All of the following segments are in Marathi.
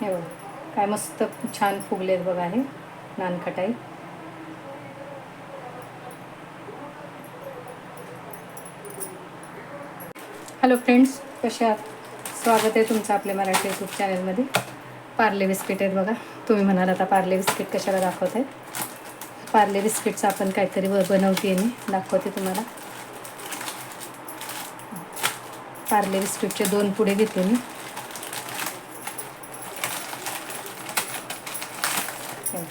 हे बघा काय मस्त छान फुगलेत बघा हे नानखटाई. हॅलो फ्रेंड्स कसे आहात? स्वागत आहे तुमचं आपल्या मराठी यूट्यूब चॅनलमध्ये पार्ले बिस्किट आहेत बघा. तुम्ही म्हणाल आता पार्ले बिस्किट कशाला दाखवत आहेत पार्ले बिस्किटचं आपण काहीतरी बनवते मी दाखवते तुम्हाला. पार्ले बिस्किटचे दोन पुढे घेते मी हे,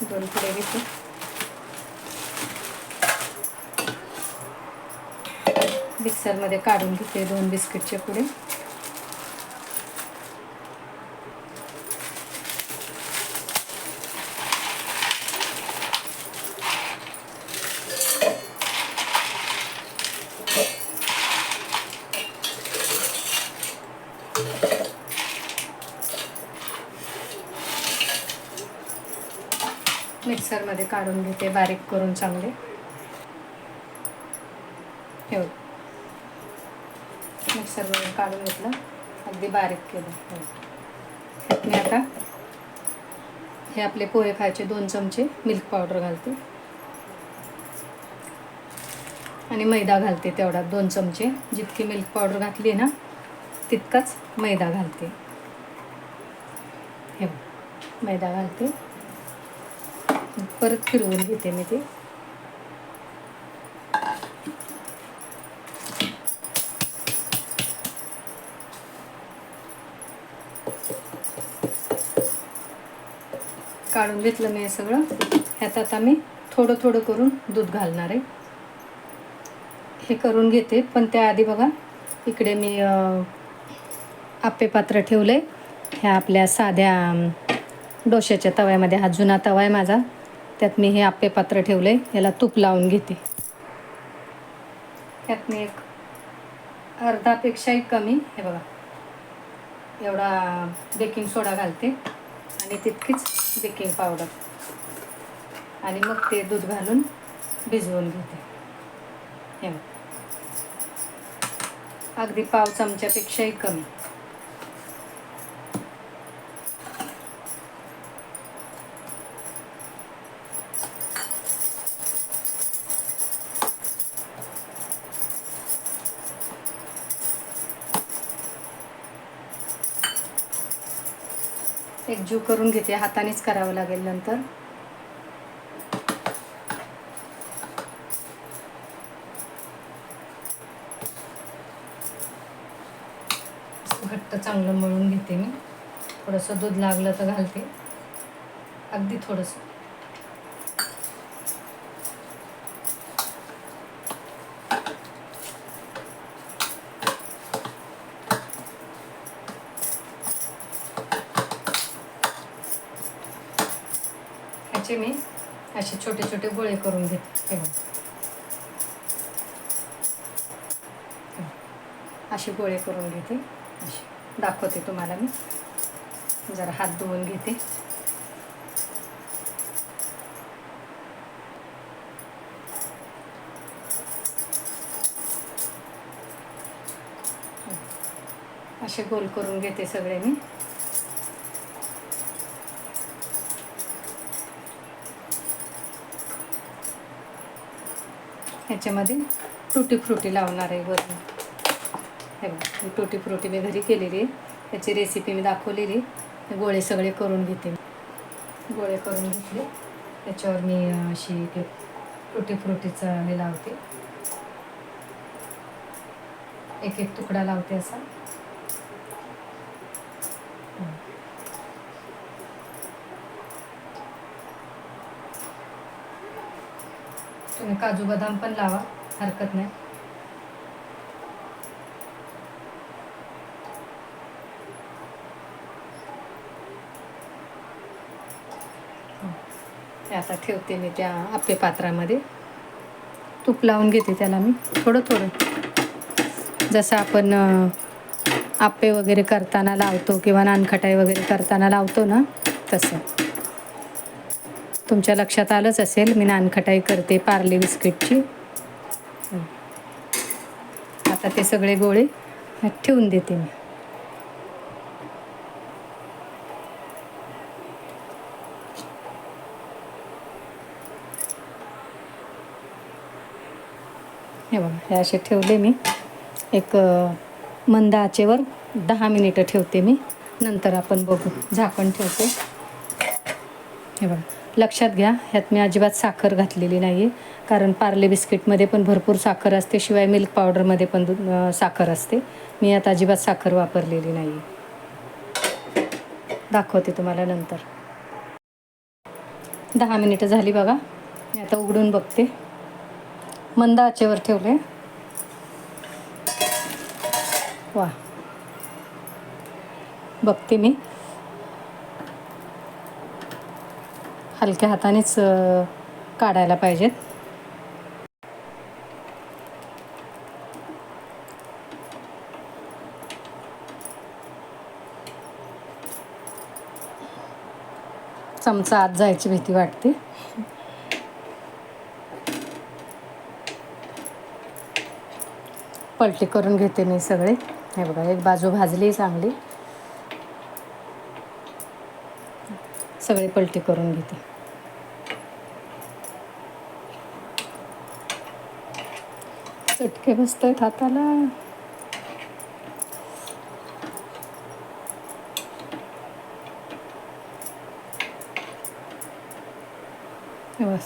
दोन पुढे घेते. मिक्सरमध्ये काढून घेते दोन बिस्किटचे पुढे. मिक्सरमध्ये काढून घेते बारीक करून चांगले. ठेव. मिक्सरमधून काढून घेतलं अगदी बारीक केलं. हो. मी आता हे आपले पोहे खायचे दोन चमचे मिल्क पावडर घालते. आणि मैदा घालते तेवढा दोन चमचे. जितकी मिल्क पावडर घातली ना तितकाच मैदा घालते. हे मैदा घालते. परत फिरवून घेते मी ते. काढून घेतलं मी हे सगळं. ह्यात आता मी थोडं थोडं करून दूध घालणार आहे. हे करून घेते पण त्याआधी बघा इकडे मी अं, पात्र ठेवलं आहे ह्या आपल्या साध्या डोश्याच्या तव्यामध्ये हा जुना तवा आहे माझा. त्यात मी हे आप्पे पात्र ठेवलं आहे याला तूप लावून घेते. त्यात मी एक अर्धापेक्षाही कमी हे बघा एवढा बेकिंग सोडा घालते आणि तितकीच बेकिंग पावडर. आणि मग ते दूध घालून भिजवून घेते. हे बघ. अगदी पाव चमच्यापेक्षाही कमी. एकजीव करून घेते हातानेच करावं लागेल नंतर. घट्ट चांगलं मळून घेते मी. थोडंसं दूध लागलं तर घालते. अगदी थोडंसं. याचे मी. असे छोटे छोटे गोळे करून घेते. असे गोळे करून घेते. असे. दाखवते तुम्हाला मी. जरा हात धुवून घेते. असे गोल करून घेते सगळे मी. ह्याच्यामध्ये टुटी फ्रुटी लावणार आहे वरून. हे बघा टुटी फ्रुटी मी घरी केलेली आहे. त्याची रेसिपी मी दाखवलेली गोळे सगळे करून घेते गोळे करून घेतले. त्याच्यावर मी अशी ते टुटी फ्रुटीचं हे लावते. एक एक तुकडा लावते असा. तुम्ही काजू बदाम पण लावा हरकत नाही. ते आता ठेवते मी त्या आप्पे पात्रामध्ये. तूप लावून घेते त्याला मी थोडं थोडं. जसं आपण आपे आप्पे वगैरे करताना लावतो किंवा नानखटाई वगैरे करताना लावतो ना तसं. तुमच्या लक्षात आलंच असेल मी नानखटाई करते पार्ले बिस्किटची. आता ते सगळे गोळे ठेवून देते मी. हे बघा हे असे ठेवले मी. एक मंद आचेवर दहा मिनिटं ठेवते मी. नंतर आपण बघू झाकण ठेवते. हे बघा. लक्षात घ्या ह्यात मी अजिबात साखर घातलेली नाही आहे कारण पार्ले बिस्किटमध्ये पण भरपूर साखर असते शिवाय मिल्क पावडरमध्ये पण साखर असते. मी यात अजिबात साखर वापरलेली नाही आहे दाखवते तुम्हाला नंतर. दहा मिनिटं झाली बघा. मी आता उघडून बघते. मंद आचेवर ठेवले वा बघते मी. हलक्या हातानेच काढायला पाहिजेत. चमचा आत जायची भीती वाटते. पलटी करून घेते मी सगळे. हे बघा एक बाजू भाजली चांगली. सगळे पलटी करून घेते. चटके बसत आहेत हाताला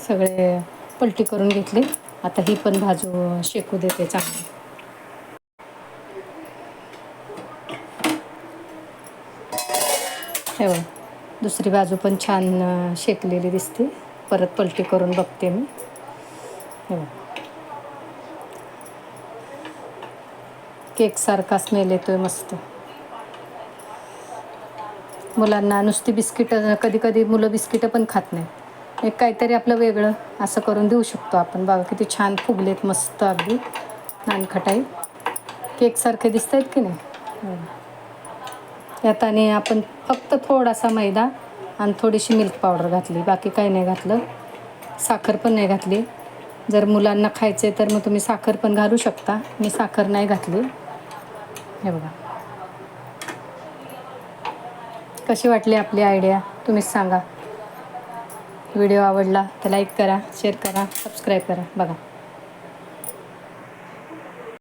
सगळे पलटी करून घेतले. आता ही पण भाजू शेकू देते चांगली. हे दुसरी बाजू पण छान शेकलेली दिसते. परत पलटी करून बघते मी. केकसारखा स्मेल येतोय मस्त. मुलांना नुसती बिस्किटं कधी कधी मुलं बिस्किटं पण खात नाहीत. एक काहीतरी आपलं वेगळं असं करून देऊ शकतो आपण. बघा किती छान फुगलेत मस्त अगदी. नानखटाई. केकसारखे दिसत आहेत की नाही? यात आणि आपण फक्त थोडासा मैदा आणि थोडीशी मिल्क पावडर घातली. बाकी काही नाही घातलं. साखर पण नाही घातली. जर मुलांना खायचे तर मग तुम्ही साखर पण घालू शकता. मी साखर नाही घातली. हे बघा. कशी वाटली आपली आयडिया तुम्हीच सांगा. व्हिडिओ आवडला तर लाईक करा शेअर करा सबस्क्राईब करा. बघा.